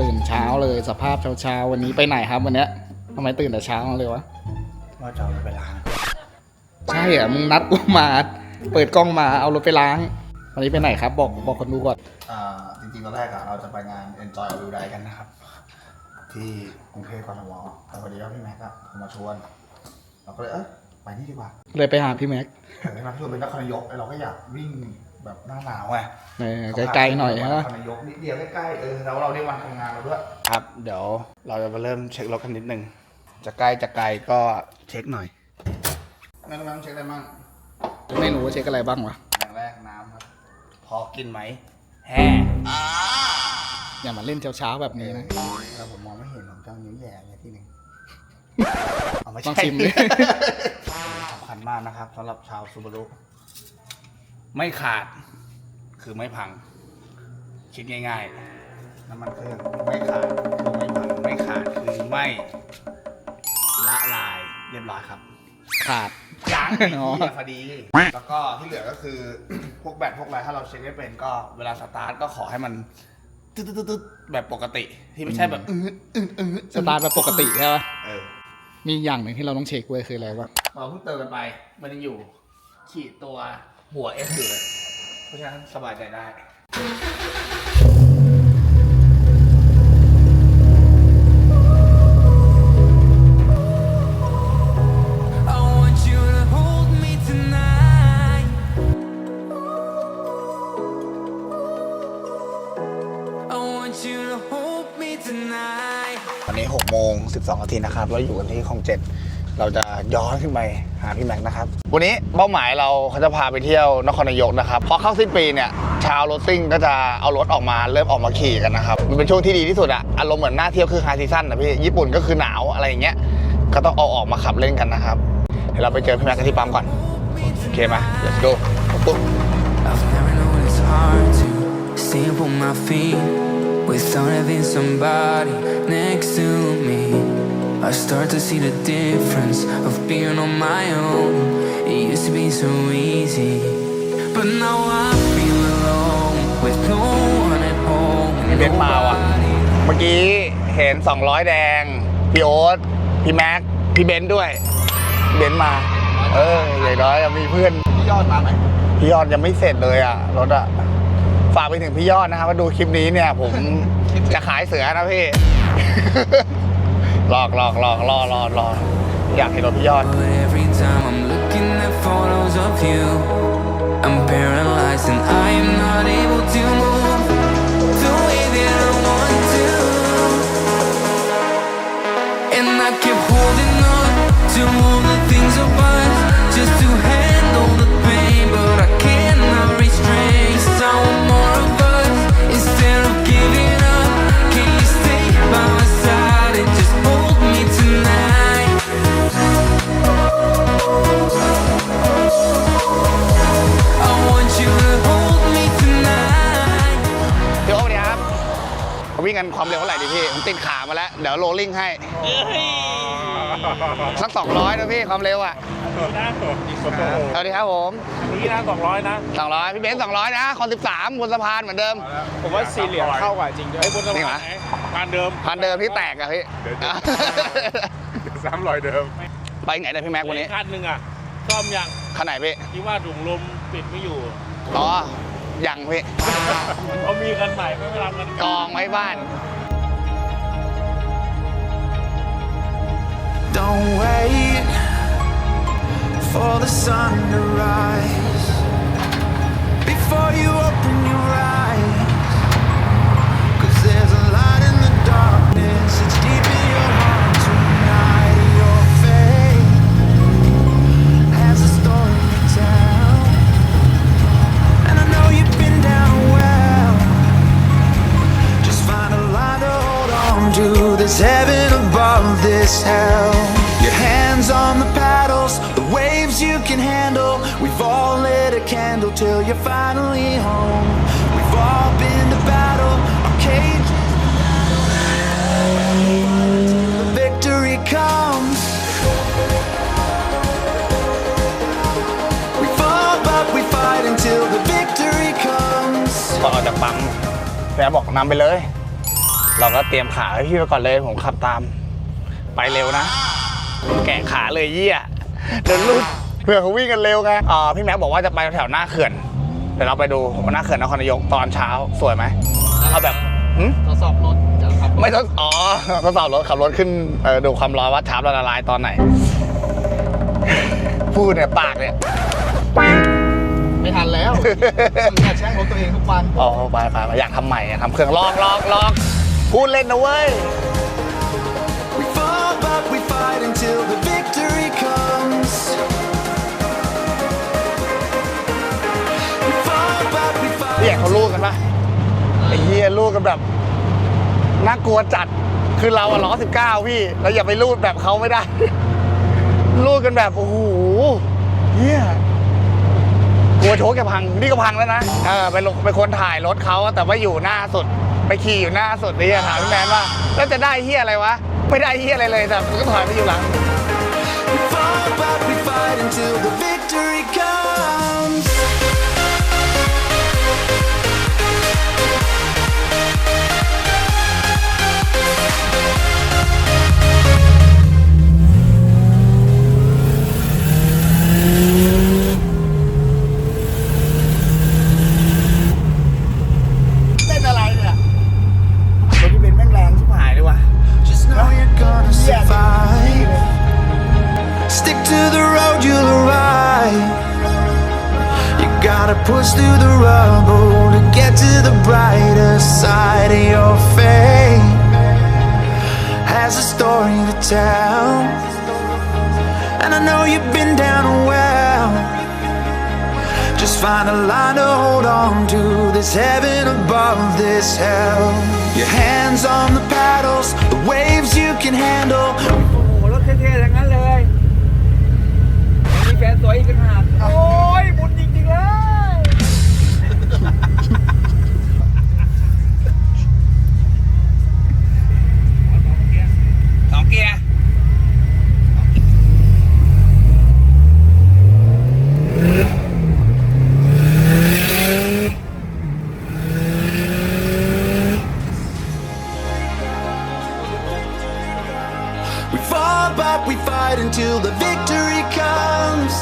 ตื่นเช้าเลยสภาพเช้าเช้าๆวันนี้ไปไหนครับวันเนี้ยทำไมตื่นแต่เช้าเลยวะว่าจะเอารถไปล้างใช่เหรอมึงนัดกูมา เปิดกล้องมาเอารถไปล้าง วันนี้ไปไหนครับ บอกบอกคนดูก่อนอ่าจริงๆตอนแรกอะเราจะไปงาน Enjoy a w i l d i กันนะครับ ที่กรุงเทพกทมแต่พอดีว่าพี่แม็กซ์อะโทรมาชวน เราก็เลยเออไปนี่ดีกว่าเลยไปหาพี่แม็กเห็นไหมครับที่เราเป็นนครนายกไอ้เราก็อยากวิ่ง แบบหน้าหนาวไงเออไกลๆหน่อยนนะครนายกนิดเดียวใกล้ๆเออแล้วเราได้วันทำงานเราด้วยครับ เดี๋ยวเราจะมาเริ่มเช็ครถกันนิดนึงจะใกล้จะไกลก็เช็คหน่อยงั้นน้องเช็คอะไรบ้างไม่รู้ว่าเช็คอะไรบ้างวะอย่างแรกน้ำครับพอกินไหมแฮ่อย่ามาเล่นเช้าเช้าๆแบบนี้นะเราผมมองไม่เห็นผมจะเอานิ้วแหย่เลยที่หนึ่งเอาไม่ต้องใช่ชิมเลยสำคัญมากนะครับสำหรับชาวซูบารุ ไม่ขาดคือไม่พัง คิดง่าย ๆ น้ำมันเครื่องไม่ขาดคือไม่พังไม่ขาดคือไม่ละลายเรียบร้อยครับขาด ล้างอ๋อ พอดี แล้วก็ที่เหลือก็คือ พวกแบตพวกอะไรถ้าเราเช็คไม่เป็นก็เวลาสตาร์ทก็ขอให้มันตึ๊ดตึ๊ดตึ๊ดแบบปกติที่ไม่ใช่แบบอื้ออื้ออื้อสตาร์ทแบบปกติใช่ปะเออมีอย่างหนึ่งที่เราต้องเช็คเว้ยคืออะไรวะ เราเพิ่งเติมกันไปมันยังอยู่ ขีดตัวหัว S อยู่เลย เพราะฉะนั้นสบายใจได้ I want you to hold me tonight. I want you to hold me tonight. ตอนนี้6โมง12นาทีนะครับ เราอยู่กันที่คลองเจ็ด เราจะย้อนขึ้นไปหาพี่แม็กซ์นะครับ วันนี้เป้าหมายเราเขาจะพาไปเที่ยวนครนายกนะครับพอเข้าสิ้นปีเนี่ยชาวรถซิ่งก็จะเอารถออกมาเริ่มออกมาขี่กันนะครับมันเป็นช่วงที่ดีที่สุดอะอารมณ์เหมือนหน้าเที่ยวคือไฮซีซั่นนะพี่ญี่ปุ่นก็คือหนาวอะไรอย่างเงี้ยก็ต้องเอาออกมาขับเล่นกันนะครับเดี๋ยวเราไปเจอพี่แม็กซ์กันที่ปั๊มก่อนโอเคไหม let's go ปุ๊บ I've never known it's hard to stand on my feet without having somebody next to me. I start to see the difference of being on my own. It used to be so easy, but now I feel alone with no one at home. พี่เบนซ์มาว่ะ เมื่อกี้เห็น 200 แดง พี่โอ๊ต พี่แม็ก พี่เบนซ์ด้วยพี่เบนซ์มา เอออย่างน้อยมีเพื่อน พี่ยอดมาไหมพี่ยอดยังไม่เสร็จเลยอะ รถอะ ฝากไปถึงพี่ยอดนะครับว่าดูคลิปนี้เนี่ย ผมจะขายเสือนะพี่ หลอกหลอกหลอกรอรอรออยากเห็นรถพี่ยอด But every time I'm looking at photos of you, I'm paralyzed and I am not able to move the way that I want to. And I keep holding on to all the พี่โอ๊ตสวัสดีครับวิ่งกันความเร็วเท่าไหร่ดีพี่ผมติดขามาแล้ว เดี๋ยวโรลลิ่งให้ สักสองร้อยนะพี่ความเร็วอะนะอีกคนสวัสดีครับผมนี้นะสองร้อยนะสองร้อยพี่เบนซ์สองร้อยนะ คอนสิบสามบนสะพานเหมือนเดิม ผมว่าสี่เหลี่ยมเข้ากว่าจริงด้วยไอ้บนสะจริงเหรพาอนไหนการเดิมพันเดิมที่แตกอะพี่เดี๋ยวซ้ำรอยเดิม ไปไหนเนี่ยพี่แม็กวันนี้อีกคันหนึ่งอะซ่อมยังคันไหนพี่ที่ว่าถุงลมปิดไม่อยู่ อ๋อ ยังพี่ เขามีคันใหม่ไม่ไปทำกันกองไว้บ้าน Don't wait for the sun to rise before you open ก่อนออกจากปั๊มแฟบอกนำไปเลย เราก็เตรียมขาให้พี่ไปก่อนเลยผมขับตาม ไปเร็วนะ แกะขาเลยเยี่ยเดินลุดเพื่อเขาวิ่งกันเร็วไงอ่าพี่แม็กบอกว่าจะไปแถวหน้าเขื่อนเดี๋ยวเราไปดูหน้าเขื่อนนครนายกตอนเช้าสวยไหมเอาแบบหึทดสอบรถจะขับไม่ทดอ๋อทดสอบรถขับรถขึ้นเออดูความร้อนว่าชาร์ปละลายตอนไหน พูดเนี่ยปากเนี่ย ไม่ทันแล้วจะแช่งรถตัวเองทุกวันอ๋อไปไปไปอยากทำใหม่อะทำเครื่องลอกลอกลอกพูดเล่นนะเว้ย We fall, but we fight until the victory comes. We fall, but we พี่ fight. เอกเขาลูกกันปะไอ้เฮียลูกกันแบบน่ากลัวจัดคือเราอะล้อสิบเก้าพี่เราอย่าไปลูดแบบเขาไม่ได้ ลูกกันแบบโอ้โหเฮีย กลัวโชกจะพังนี่ก็พังแล้วนะเออไปไปคนถ่ายรถเขาแต่ว่าอยู่หน้าสุด ไปขี่อยู่หน้าสุดนี่ถามพี่แมนว่าแล้วจะได้เฮียอะไรวะไม่ได้เฮียอะไรเลยแต่มันก็ถอยไปอยู่หลัง We fall, but we fight until the victory comes. Your hands on the paddles, the waves you can handle. โอ้โหรถเท่ๆทั้งนั้นเลยมีแฟนสวยอีกต่างหาก fight until the victory comes.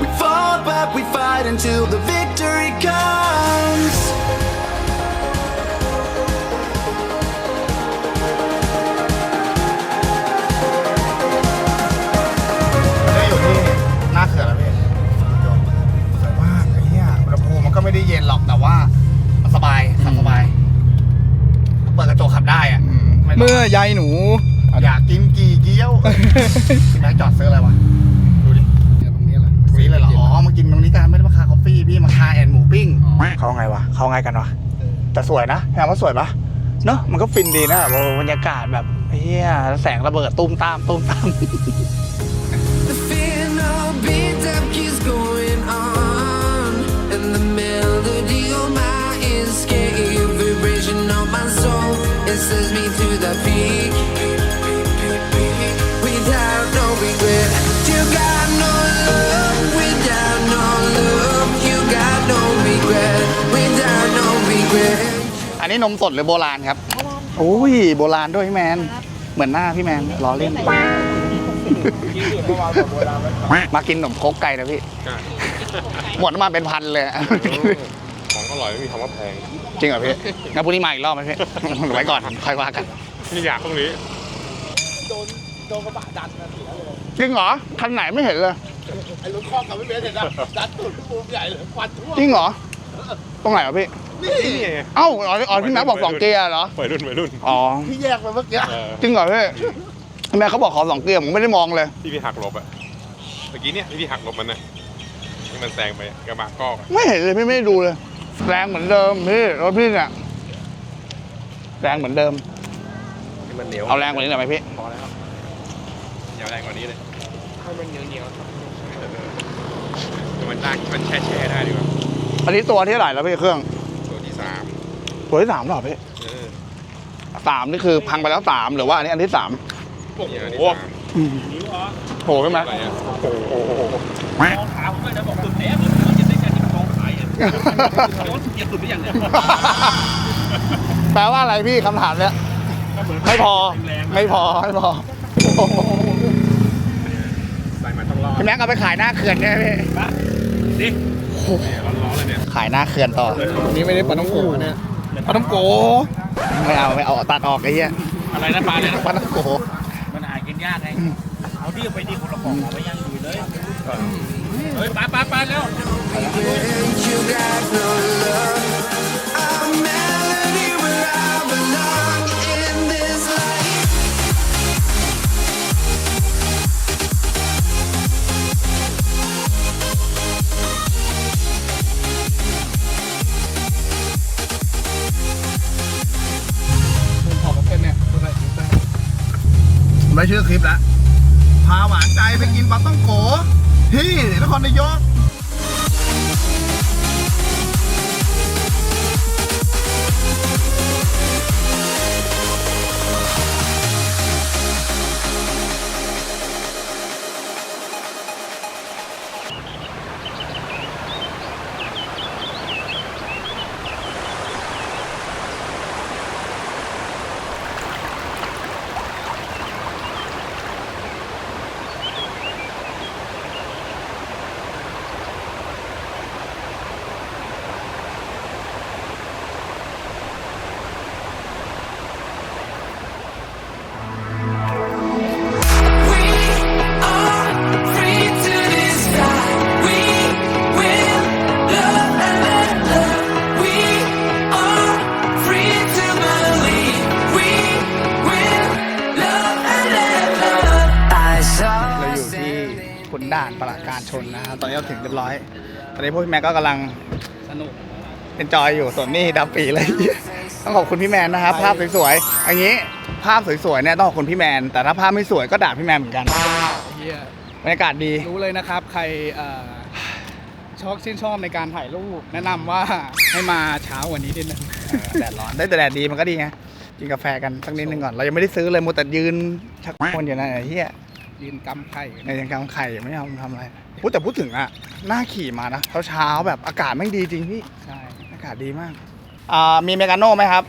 We fall, but we fight until the victory comes. ได้อยู่ที่หน้าเขื่อนแล้วพี่สวยมากไอ้เหี้ยอุณหภูมิมันก็ไม่ได้เย็นหรอกแต่ว่ามันสบายขับสบาย เปิดกระจกขับได้อะไร้น เมื่อยายหนู อยากกินกี่เกี๊ยวพี่แม็กจอดซื้ออะไรวะ ดูดิเนี่ยตรงนี้แหละซื้อเลยเหรอ อ๋อ มากินตรงนี้กันไม่ได้มาคาคอฟฟี่พี่มาคาแอนหมูปิ้ง เขาไงวะ เขาไงกันวะ แต่สวยนะแพงว่าสวยปะเนอะมันก็ฟินดีนะแบบบรรยากาศแบบเฮียแสงระเบิดตุ้มตามตุ้มตาม sends me to the peak without no regret. You got no love without no love. You got no regret without no regret. อันนี้นมสดหรือโบราณครับ โอ้ย โบราณด้วยพี่แมน เหมือนหน้าพี่แมนล้อเล่น มากินขนมครกไก่นะพี่ หมดน้ำมันเป็นพันเลยของ อร่อยไม่มีคำว่าแพงจริงเหรอพี่งั้นพรุ่งนี้มาอีกรอบไหมพี่ ไว้ก่อนค่อยว่ากันนี่อยากตรงนี้จริงเหรอคันไหนไม่เห็นเลยไอ้รถคอกกับไม่เบสเห็นนะดัดตูดพี่บูมใหญ่เลยควันทั่วจริงเหรอตรงไหนวะพี่นี่ไงเอ้าอ๋ออ๋อพี่แม็กบอกสองเกียร์เหรอวัยรุ่นวัยรุ่นอ๋อที่แยกไปเมื่อกี้จริงเหรอพี่ทำไมเขาบอกขอสองเกียร์ผมไม่ได้มองเลย ที่พี่หักหลบอะเมื่อกี้เนี่ยที่พี่หักหลบมันนะที่มันแซงไปอะกระบะกอกอะไม่เห็นเลยพี่ไม่ได้ดูเลย แรงเหมือนเดิมพี่รถพี่เนี่ยแรงเหมือนเดิมให้มันเหนียวเอาแรงกว่านี้หน่อยไหมพี่พอแล้วอย่าแรงกว่านี้เลยให้มันเหนียวเหนียวมันลากมันแช่แช่ได้ดีกว่าอันนี้ตัวที่เท่าไหร่แล้วพี่เครื่อง ตัวที่สามตัวที่สามหรอพี่เออสามนี่คือพังไปแล้วสามหรือว่าอันนี้อันที่สามเนี่ยอันที่โอ้สามโหใช่ไหมอะไรอะโอ้โหมองขาผมเลยนะบอกสุดแท้เลยมัน เหยียบสุดไปอย่างเนี้ยแปลว่าอะไรพี่คำถามเนี้ยไม่พอ ไม่พอ ไม่พอโอ้โหใส่มาต้องรอดพี่แม็กเอาไปขายหน้าเขื่อนเนี่ยพี่ดิร้อนๆเลยเนี่ยขายหน้าเขื่อนต่อนี่ไม่ได้ปลาต้องโกะเนี่ยปลาต้องโกะไม่เอาไม่เอาตัดออกไอ้เหี้ยอะไรนะปลาเลยนะปลาต้องโกมันหากินยากไงเอาดิไปดิคนละกล่องเอาไว้ย่างอยู่เลย เฮ้ยปลาปลาปลาแล้ว ขุนด่านประการชนนะครับตอนนี้เราถึงเรียบร้อย ตอนนี้พวกพี่แม็กก็กำลังสนุกเป็นจอยอยู่ส่วนนี่ดับปีเลย ต้องขอบคุณพี่แมนนะครับ ภาพสวยๆอย่างนี้ภาพสวยๆเนี่ยต้องขอบคุณพี่แมน แต่ถ้าภาพไม่สวยก็ด่าพี่แมนเหมือนกันเฮียบรรยากาศดี รู้เลยนะครับ ใครเอ่อชอบชื่นชอบในการถ่ายรูป แนะนำว่าให้มาเช้ากว่านี้นิดนึง แดดร้อนได้แต่แดดดีมันก็ดีไงกินกาแฟกันสักนิดนึงก่อนเรายังไม่ได้ซื้อเลยมัวแต่ยืนชักคนอยู่นั่นไอ้เหี้ย ยืนกำไข่ในยังกำไข่ไม่ยอมทำอะไรพูดแต่พูดถึงอะน่าขี่มานะเช้าๆแบบอากาศไม่งดีจริงพี่ใช่อากาศดีมากอ่ามีเมกาโน่ไหมครับ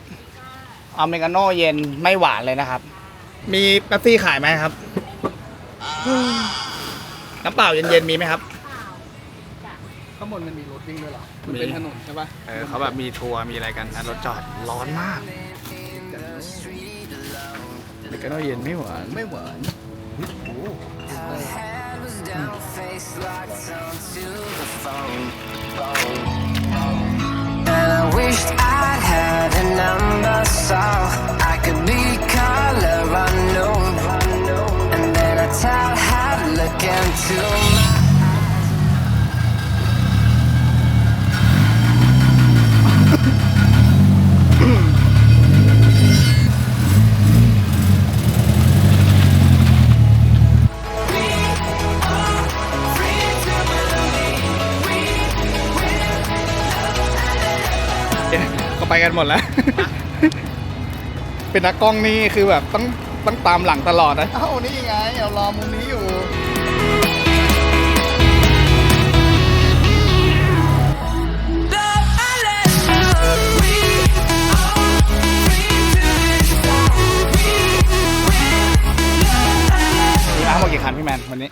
เอาเมกาโน่เย็นไม่หวานเลยนะครับ มีเป๊ปซี่ขายไหมครับน้ำเปล่าเย็นๆมีไหมครับข้างบนมันมีรถวิ่งด้วยเหรอมันเป็นถนนใช่ปะเออเขาแบบมีทัวร์มีอะไรกันนะรถจอดร้อนมากเมกาโน่เย็นไม่หวานไม่หวาน tell how to look into my ก็ไปกันหมดแล้ว เป็นนักกล้องนี่คือแบบต้องต้องตามหลังตลอดนะเอ้านี่ไงเรารอมุมนี้อยู่ love and let love. We are free to decide. We will มีมาทั้งหมดกี่คันพี่แมนวันนี้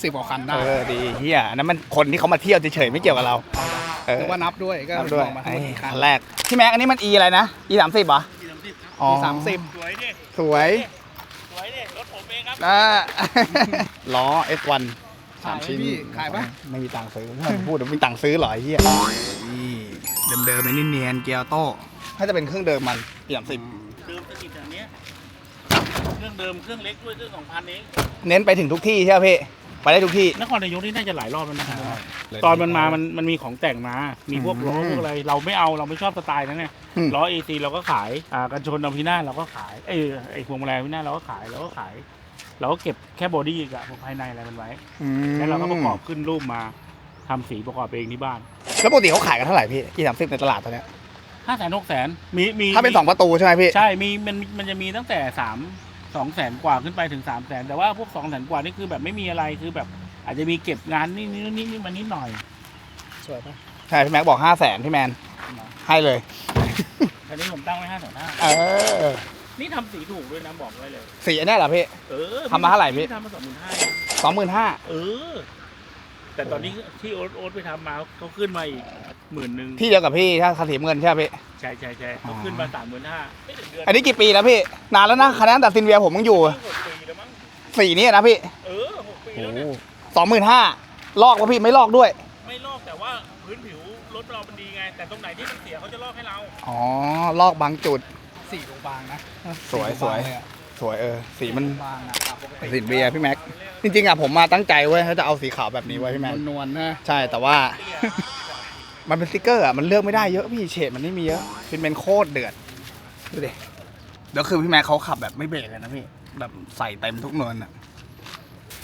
20กว่าคันได้เออดีเฮียอันนั้นมันคนที่เขามาเที่ยวเฉยๆไม่เกี่ยวกับเราเออ หรือว่านับด้วยก็นับด้วยบอกมาทั้งหมดกี่คัคันนแรกพี่แม็กอันนี้มัน E อะไรนะ E สามสิบเหรออ๋อมีสามสิบสวยดิ สวย สวยดิ รถผมเองครับนะล้อ S1 สามขายไหมชิ้นพี่ขายปะ ไม่มีตังค์ซื้อ พูดเดี๋ยวมีตังค์ซื้อเหรอไอ้เฮียนี่เดิมๆเลยนี่เนียนเกียร์โต้ถ้าจะเป็นเครื่องเดิมมัน E สามสิบเดิมสกิดอย่างเนี้ยเครื่องเดิมเครื่องเล็กด้วยเครื่องสองพันเองเน้นไปถึงทุกที่ใช่ไหมพี่ ไปได้ทุกที่ นครนายกนี่น่าจะหลายรอบแล้วนะตอนมันมามันมันมีของแต่งมา มีพวกล้อพวกอะไร เราไม่เอาเราไม่ชอบสไตล์นั้นเนี่ยอืม ล้อเอซีเราก็ขายอ่ากันชนเอาพินาศเราก็ขายเอ้ยไอ้พวงมาลัยพินาศเราก็ขายเราก็ขาย เราก็เก็บแค่บอดี้กับพวกภายในอะไรมันไว้อืมแล้วเราก็ประกอบขึ้นรูปมาทำสีประกอบเองที่บ้านแล้วปกติเขาขายกันเท่าไหร่พี่ E สามสิบในตลาดตอนเนี้ยห้าแสนหกแสนมีมีถ้าเป็นสองประตูใช่ไหมพี่ ใช่มีมันมันจะมีตั้งแต่สาม สองแสนกว่าขึ้นไปถึงสามแสนแต่ว่าพวกสองแสนกว่านี่คือแบบไม่มีอะไรคือแบบอาจจะมีเก็บงานนี่นี่นี่นี่มานิดหน่อยสวยปะใช่พี่แม็กบอกห้าแสนพี่แมนให้เลยอันนี้ผมตั้งไว้ห้าแสนห้าเออนี่ทำสีถูกด้วยนะบอกไว้เลยสีอันเนี้ยเหรอพี่เออทำมาเท่าไหร่พี่ทำมาสองหมื่นห้าสองหมื่นห้าเออ แต่ตอนนี้ที่โอ๊ตโอ๊ตไปทำมาเขาขึ้นมาอีกหมื่นหนึ่งที่เดียวกับพี่ถ้าคาสีเงินใช่ไหมพี่ ใช่ใช่ใช่เขาขึ้นมาสามหมื่นห้าไม่ถึงเดือนอันนี้กี่ปีแล้วพี่ นานแล้วนะคะแนนตัดสินเวียผมยังอยู่หกปีแล้วมั้งสีนี้นะพี่เออหกปีแล้วเนี่ยสองหมื่นห้าลอกวะพี่ไม่ลอกด้วย ไม่ลอกแต่ว่าพื้นผิวรถเรามันดีไง แต่ตรงไหนที่มันเสียเขาจะลอกให้เราอ๋อลอกบางจุด สีบางนะสวยสวย สวยเออ สีมันบางอะปกติสินเบียร์พี่แม็ก จริงๆอะผมมาตั้งใจเว้ยถ้าจะเอาสีขาวแบบนี้ไว้พี่แม็ก นวลๆนะใช่แต่ว่า มันเป็นสติกเกอร์อะ มันเลือกไม่ได้เยอะพี่เฉดมันไม่มีเยอะเป็นเป็นโคตรเดือดดูดิเดี๋ยวคือพี่แม็กเขาขับแบบไม่เบรกเลยนะพี่แบบใส่เต็มทุกเนินอะ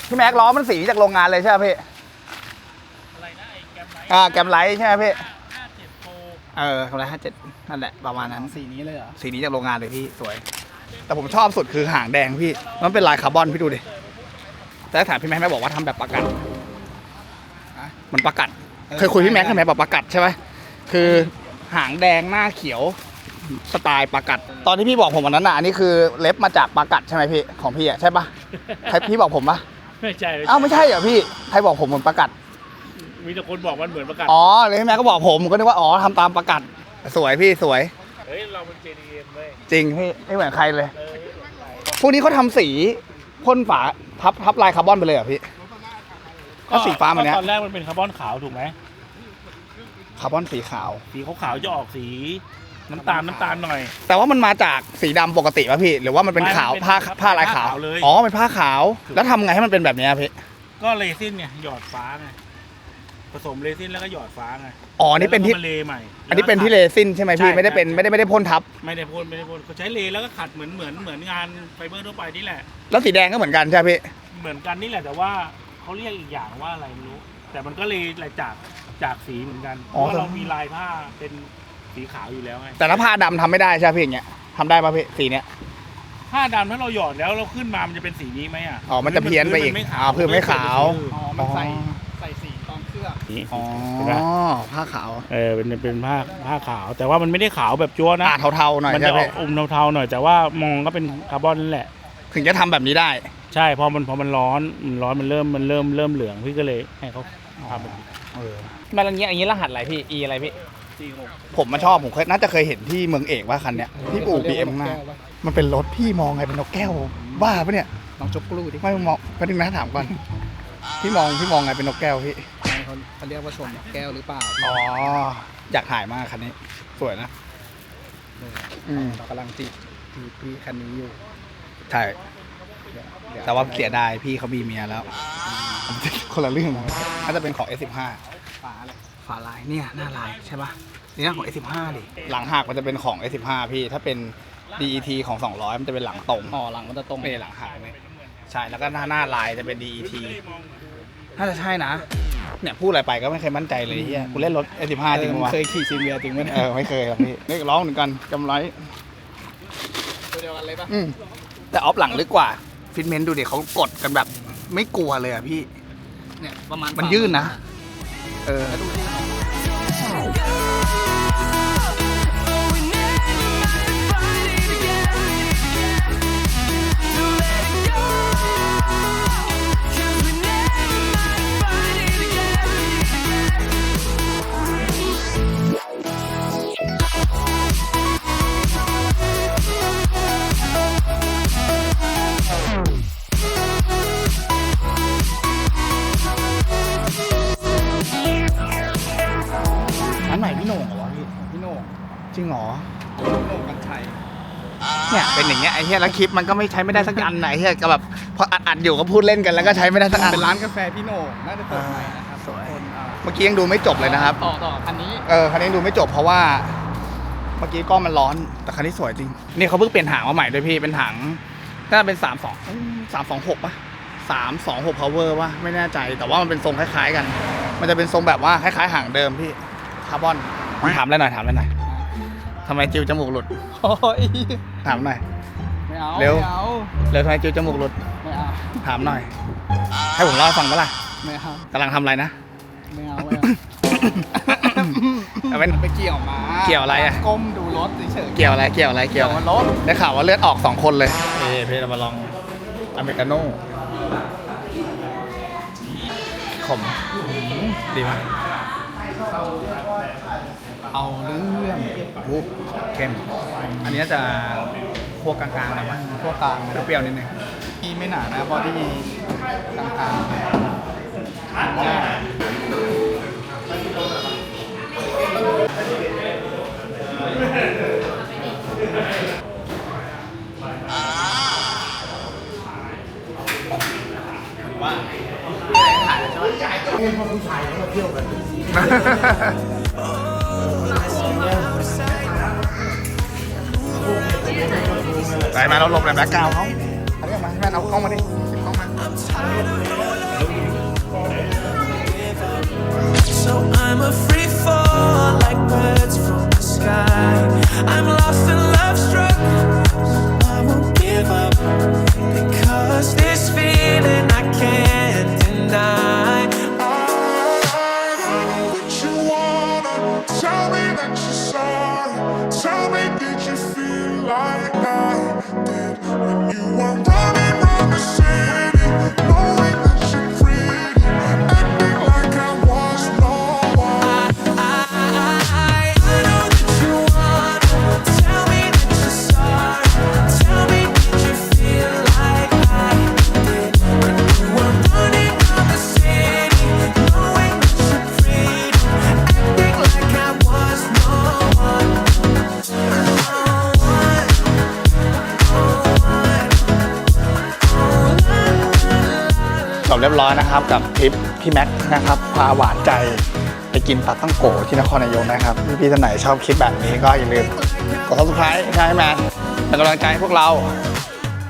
พี่แม็กล้อมันสีจากโรงงานเลยใช่ไหมพี่อะไรนะไอ้แกมไลท์อ่าแกมไลท์ใช่ไหมพี่ห้าเจ็ดโปรเออแกมไลท์ห้าเจ็ดนั่นแหละประมาณนั้น สีนี้เลยเหรอ สีนี้จากโรงงานเลยพี่สวย แต่ผมชอบสุดคือหางแดงพี่ มันเป็นลายคาร์บอนพี่ดูดิ แต่ถ้าถามพี่แม็กแม็กบอกว่าทำแบบประกัดมันประกัด เคยคุยพี่แม็กใช่ไหมแบบประกัดใช่ไหมคือหางแดงหน้าเขียวสไตล์ประกัด ตอนที่พี่บอกผมวันนั้นน่ะอันนี้คือเล็บมาจากประกัดใช่ไหมพี่ของพี่อะใช่ปะใครพี่บอกผมปะไม่ใช่อ้าวไม่ใช่เหรอพี่ใครบอกผมเหมือนประกัด มีแต่คนบอกมันเหมือนประกาศอ๋อเลยพี่แม็กก็บอกผมผมก็นึกว่าอ๋อทำตามประกัด สวยพี่สวย เฮ้ย เราเป็น JDM เว้ยจริงพี่ไม่เหมือนใครเลย เออไม่เหมือนใครพวกนี้เขาทำสีพ่นฝาทับทับลายคาร์บอนไปเลยเหรอพี่ ก็สีฟ้ามันเนี้ยตอนแรกมันเป็นคาร์บอนขาวถูกไหมคาร์บอนสีขาว สีขาวๆจะออกสีน้ำตาลน้ำตาลหน่อย แต่ว่ามันมาจากสีดำปกติป่ะพี่ หรือว่ามันเป็นไม่ขาวมันเป็นผ้าผ้าผ้าลายขาวขาวเลยอ๋อเป็นผ้าขาวแล้วทำไงให้มันเป็นแบบเนี้ยพี่ก็เรซินเนี่ยหยอดฟ้าไง ผสมเรซินแล้วก็หยอดฟ้าไงอ๋อนี่เป็นที่แล้วก็มาเลใหม่อันนี้เป็นที่เรซินใช่ไหมพี่ใช่ไม่ได้เป็นใช่ ไม่ได้ไม่ได้พ่นทับ ไม่ได้พ่นไม่ได้พ่นเขาใช้เลแล้วก็ขัดเหมือนเหมือนเหมือนงานไฟเบอร์ทั่วไปนี่แหละ แล้วสีแดงก็เหมือนกันใช่ไหมพี่เหมือนกันนี่แหละแต่ว่าเขาเรียกอีกอย่างว่าอะไรไม่รู้ แต่มันก็เลยลายจากจากสีเหมือนกันเพราะว่าเรามีลายผ้าเป็นสีขาวอยู่แล้วไงแต่ถ้าผ้าดำทำไม่ได้ใช่ไหมพี่อย่างเงี้ยทำได้ป่ะพี่สีเนี้ย ผ้าดำถ้าเราหยอดแล้วเราขึ้นมามันจะเป็นสีนี้ไหมอะอ๋อมันจะเพี้ยนไปอีกพื้ไม่อ๋ขาวอพื้นไม่ขาว อ๋อมันใส่ใส่สีตอ นเคลือบนี่อ๋อเห็นปะผ้าขาวเออเป็นเป็นผ้าผ้าขาว แต่ว่ามันไม่ได้ขาวแบบจั๊วนะอ่าเทาๆหน่อยมันใช่จะไหอมอกอมเทาๆหน่อยแต่ว่ามองก็เป็นคาร์บอนนั่นแหละ ถึงจะทำแบบนี้ได้ ใช่พอมันพอมันร้อนมันร้อนมันเริ่มมันเริ่มเริ่มเหลืองพี่ก็เลยให้เขาทำแบบนี้เออมาอย่างเงี้ยอย่างงี้รหัสอะไรพี่ E อะไรพี่สี่หกผมมาชอบ ผมเคยน่าจะเคยเห็นที่เมืองเอกว่าคันเนี้ยที่อู่บีเอ็มข้างหน้า มันเป็นรถพี่มองไงเป็นนกแก้วบ้าปะเนี่ย ลองจกกลูดิไม่มองก็ดึงนะถามก่อนพี่มองพี่มองไงเป็นนกแก้วพี่ เขาเขาเรียกว่าชมนกแก้วหรือเปล่าอ๋อ อยากถ่ายมากคันนี้ สวยนะ อืม เรากำลังจีบจีบพี่คันนี้อยู่ใช่เดี๋ยเดี๋ยแต่ว่าเสียดายพี่เขามีเมียแล้ว คนละเรื่องน่าจะเป็นของ S15 ฝาอะไรฝาลายเนี่ยหน้าลายใช่ปะนี่หน้าของ S15 ดิหลังหักมันจะเป็นของ S15 พี่ ถ้าเป็น DET ของ 200 มันจะเป็นหลังตรงอ๋อหลังมันจะตรงไม่หลังหักเลยใช่ แล้วก็หน้าหน้าลายจะเป็น DET น่าจะใช่นะ เนี่ยพูดอะไรไปก็ไม่เคยมั่นใจเลยเฮียกูเล่นรถ S15 จริงปะวะเคยขี่ซีเวียจริงไหมเนี่ยเออไม่เคยครับพี่นี่ร้องเหมือนกันกำไรตัวเดียวกันเลยปะอืมแต่ออฟหลังลึกกว่า ฟิตเมนต์ดูดิเขากดกันแบบ ไม่กลัวเลยอะพี่ เนี่ยประมาณมันยื่นนะ เออ เป็นอย่างเงี้ยไอ้เหี้ยแล้วคลิปมันก็ไม่ใช้ไม่ได้สักอันไหนเหี้ยก็แบบพออัดอัดๆอยู่ก็พูดเล่นกันแล้วก็ใช้ไม่ได้สักอัน เป็นร้านกาแฟพี่โหน่งน่าจะเปิดใหม่นะครับสวย คนอ่าเมื่อกี้ยังดูไม่จบเลยนะครับ ต่อต่อคันนี้ เออคันนี้ดูไม่จบเพราะว่า เมื่อกี้กล้องมันร้อน แต่คันนี้สวยจริง นี่เขาเพิ่งเปลี่ยนหางมาใหม่ด้วยพี่ เป็นหางน่าจะเป็นสามสองสามสองหกป่ะสามสองหก power ป่ะไม่แน่ใจ แต่ว่ามันเป็นทรงคล้ายๆกัน มันจะเป็นทรงแบบว่าคล้ายๆหางเดิมพี่คาร์บอนถามเลยหน่อยถามเลยหน่อยทำไมจิวจมูกหลุด โอ้ยถามหน่อยไม่ เอาเร็ว ไม่เอาเร็วทำไมจิวจมูกหลุด ไม่เอาถามหน่อย ให้ผมเล่าให้ฟังปะล่ะไม่เอากำลังทำอะไรนะ ไม่เอาไม่เอาเป็นไปเกี่ยวมาเกี่ยวอะไรอะ ก้มดูรถเฉยๆเกี่ยวอะไร เกี่ยวอะไร เกี่ยวเกี่ยวกับรถได้ข่าวว่าเลือดออกสองคนเลยเอ้พี่เรามาลองอเมริกาโน่ขมดีมากเอาเรื่องวูบเข้มอันนี้จะ พวกกลางๆนะมั้งพวกกลางเปรี้ยวๆนิดนึงที่ไม่หนานะบอดี้กลางกลางๆง่ายไปมาเราหลบในแบ็คกราวด์เขาเอาเรียกมาแม่ เอากล้องมาดิติดกล้องมา So I'm a เรียบร้อยนะครับ กับทริปพี่แม็กซ์นะครับพาหวานใจไปกินปลาตั้งโกที่นครนายกนะครับพี่ๆท่านไหนชอบคลิปแบบนี้ก็อย่าลืมกด subscribe ใช่ไหมเป็นกำลังใจให้พวกเรา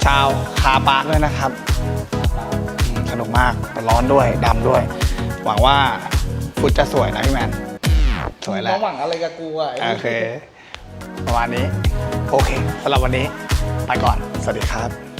ชาวคาปาร์คด้วยนะครับอืมสนุกมากแต่ร้อนด้วยดำด้วย หวังว่าฟุตจะสวยนะพี่แมนสวยแล้ต้วองหวังอะไรกับกูอะไอ้โอเค ประมาณนี้ โอเคสำหรับวันนี้ ไปก่อน สวัสดีครับ